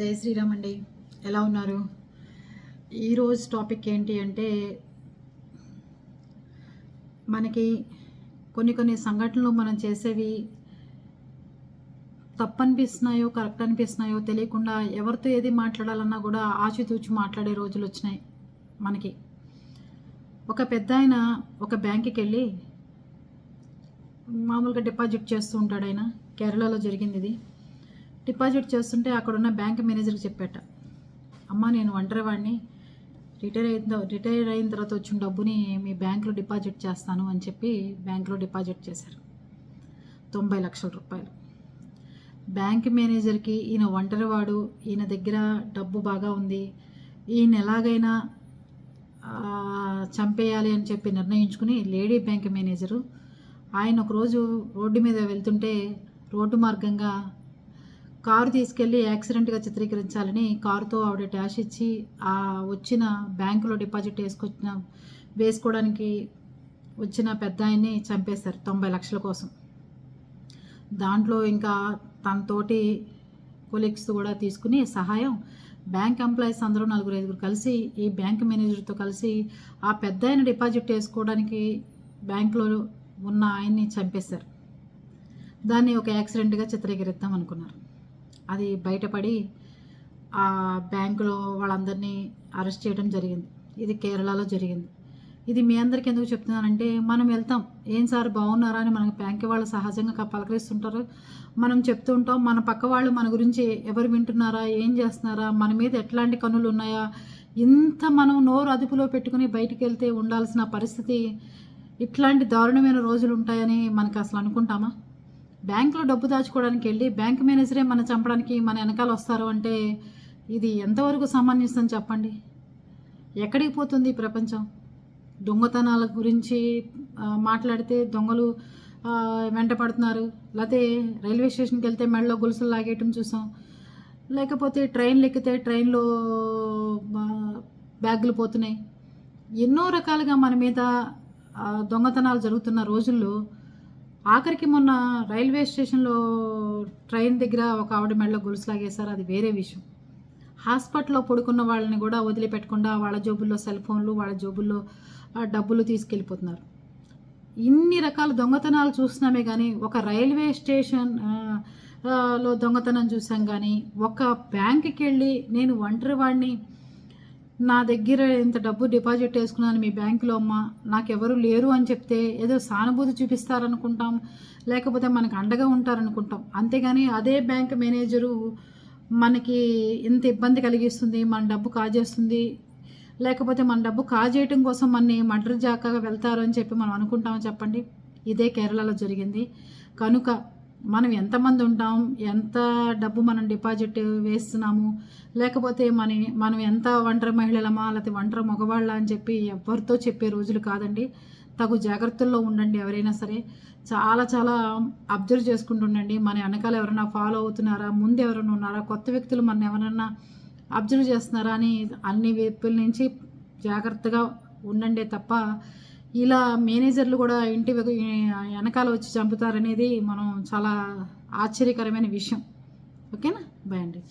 జై శ్రీరామ్ అండి. ఎలా ఉన్నారు? ఈరోజు టాపిక్ ఏంటి అంటే మనకి కొన్ని కొన్ని సంఘటనలు మనం చేసేవి తప్పు అనిపిస్తున్నాయో కరెక్ట్ అనిపిస్తున్నాయో తెలియకుండా ఎవరితో ఏది మాట్లాడాలన్నా కూడా ఆచితూచి మాట్లాడే రోజులు వచ్చినాయి మనకి. ఒక పెద్ద ఆయన ఒక బ్యాంక్కి వెళ్ళి మామూలుగా డిపాజిట్ చేస్తూ ఉంటాడు ఆయన. కేరళలో జరిగింది ఇది. డిపాజిట్ చేస్తుంటే అక్కడ ఉన్న బ్యాంక్ మేనేజర్కి చెప్పాట. అమ్మ నేను ఒంటరి వాడిని రిటైర్ అయిన రిటైర్ అయిన తర్వాత వచ్చిన డబ్బుని మీ బ్యాంకులో డిపాజిట్ చేస్తాను అని చెప్పి బ్యాంకులో డిపాజిట్ చేశారు. తొంభై లక్షల రూపాయలు. బ్యాంక్ మేనేజర్కి ఈయన ఒంటరివాడు ఈయన దగ్గర డబ్బు బాగా ఉంది. ఈయన ఎలాగైనా చంపేయాలి అని చెప్పి నిర్ణయించుకుని లేడీ బ్యాంక్ మేనేజరు ఆయన ఒకరోజు రోడ్డు మీద వెళ్తుంటే రోడ్డు మార్గంగా కారు తీసుకెళ్ళి యాక్సిడెంట్గా చిత్రీకరించాలని కారుతో ఆవిడ డాష్ ఇచ్చి ఆ వచ్చిన బ్యాంకులో డిపాజిట్ వేసుకొచ్చిన వేసుకోవడానికి వచ్చిన పెద్ద ఆయన్ని చంపేశారు తొంభై లక్షల కోసం. దాంట్లో ఇంకా తనతోటి కొలీగ్స్ కూడా తీసుకుని సహాయం బ్యాంక్ ఎంప్లాయీస్ అందరూ నలుగురు ఐదుగురు కలిసి ఈ బ్యాంక్ మేనేజర్తో కలిసి ఆ పెద్ద ఆయన డిపాజిట్ వేసుకోవడానికి బ్యాంకులో ఉన్న ఆయన్ని చంపేశారు. దాన్ని ఒక యాక్సిడెంట్గా చిత్రీకరిద్దాం అనుకున్నారు. అది బయటపడి ఆ బ్యాంకులో వాళ్ళందరినీ అరెస్ట్ చేయడం జరిగింది. ఇది కేరళలో జరిగింది. ఇది మీ అందరికి ఎందుకు చెప్తున్నానంటే మనం వెళ్తాం. ఏం సార్ బాగున్నారా అని మనకి బ్యాంక్ వాళ్ళు సహజంగా పలకరిస్తుంటారు. మనం చెప్తూ ఉంటాం. మన పక్క వాళ్ళు మన గురించి ఎవరు వింటున్నారా? ఏం చేస్తున్నారా? మన మీద ఎట్లాంటి కనులు ఉన్నాయా? ఇంత మనం నోరు అదుపులో పెట్టుకుని బయటికి వెళ్తే ఉండాల్సిన పరిస్థితి ఇట్లాంటి దారుణమైన రోజులు ఉంటాయని మనకు అసలు అనుకుంటామా? బ్యాంకులో డబ్బు దాచుకోవడానికి వెళ్ళి బ్యాంక్ మేనేజరే మన చంపడానికి మన వెనకాల వస్తారు అంటే ఇది ఎంతవరకు సమంజసం చెప్పండి? ఎక్కడికి పోతుంది ఈ ప్రపంచం? దొంగతనాల గురించి మాట్లాడితే దొంగలు వెంట పడుతున్నారు. లేకపోతే రైల్వే స్టేషన్కి వెళ్తే మెడలో గొలుసులు లాగేయటం చూసాం. లేకపోతే ట్రైన్లు ఎక్కితే ట్రైన్లో బ్యాగులు పోతున్నాయి. ఎన్నో రకాలుగా మన మీద దొంగతనాలు జరుగుతున్న రోజుల్లో ఆఖరికి మొన్న రైల్వే స్టేషన్లో ట్రైన్ దగ్గర ఒక ఆవిడ మెడలో గొలుసు లాగేశారు అది వేరే విషయం. హాస్పిటల్లో పడుకున్న వాళ్ళని కూడా వదిలిపెట్టకుండా వాళ్ళ జోబుల్లో సెల్ ఫోన్లు వాళ్ళ జోబుల్లో డబ్బులు తీసుకెళ్ళిపోతున్నారు. ఇన్ని రకాల దొంగతనాలు చూస్తున్నామే కానీ ఒక రైల్వే స్టేషన్లో దొంగతనం చూసాం కానీ ఒక బ్యాంకుకి వెళ్ళి నేను ఒంటరి వాడిని నా దగ్గర ఇంత డబ్బు డిపాజిట్ వేసుకున్నాను మీ బ్యాంకులో అమ్మ. నాకెవరు లేరు అని చెప్తే ఏదో సానుభూతి చూపిస్తారనుకుంటాం. లేకపోతే మనకు అండగా ఉంటారనుకుంటాం. అంతేగాని అదే బ్యాంక్ మేనేజరు మనకి ఇంత ఇబ్బంది కలిగిస్తుంది మన డబ్బు కాజేస్తుంది. లేకపోతే మన డబ్బు కాజేయటం కోసం మనని మర్డర్ జాకాగా వెళ్తారు అని చెప్పి మనం అనుకుంటామని చెప్పండి? ఇదే కేరళలో జరిగింది. కనుక మనం ఎంతమంది ఉంటాం ఎంత డబ్బు మనం డిపాజిట్ వేస్తున్నాము లేకపోతే మన మనం ఎంత ఒంటరి మహిళలమా లేకపోతే ఒంటరి మగవాళ్ళ అని చెప్పి ఎవరితో చెప్పే రోజులు కాదండి. తగు జాగ్రత్తల్లో ఉండండి ఎవరైనా సరే. చాలా చాలా అబ్జర్వ్ చేసుకుంటుండండి మన వెనకాల ఎవరైనా ఫాలో అవుతున్నారా ముందు ఎవరైనా ఉన్నారా కొత్త వ్యక్తులు మన ఎవరైనా అబ్జర్వ్ చేస్తున్నారా అని అన్ని వైపుల నుంచి జాగ్రత్తగా ఉండండి తప్ప ఇలా మేనేజర్లు కూడా ఇంటి వెనకాల వచ్చి చంపుతారనేది మనం చాలా ఆశ్చర్యకరమైన విషయం. ఓకేనా? బాయ్ అండి.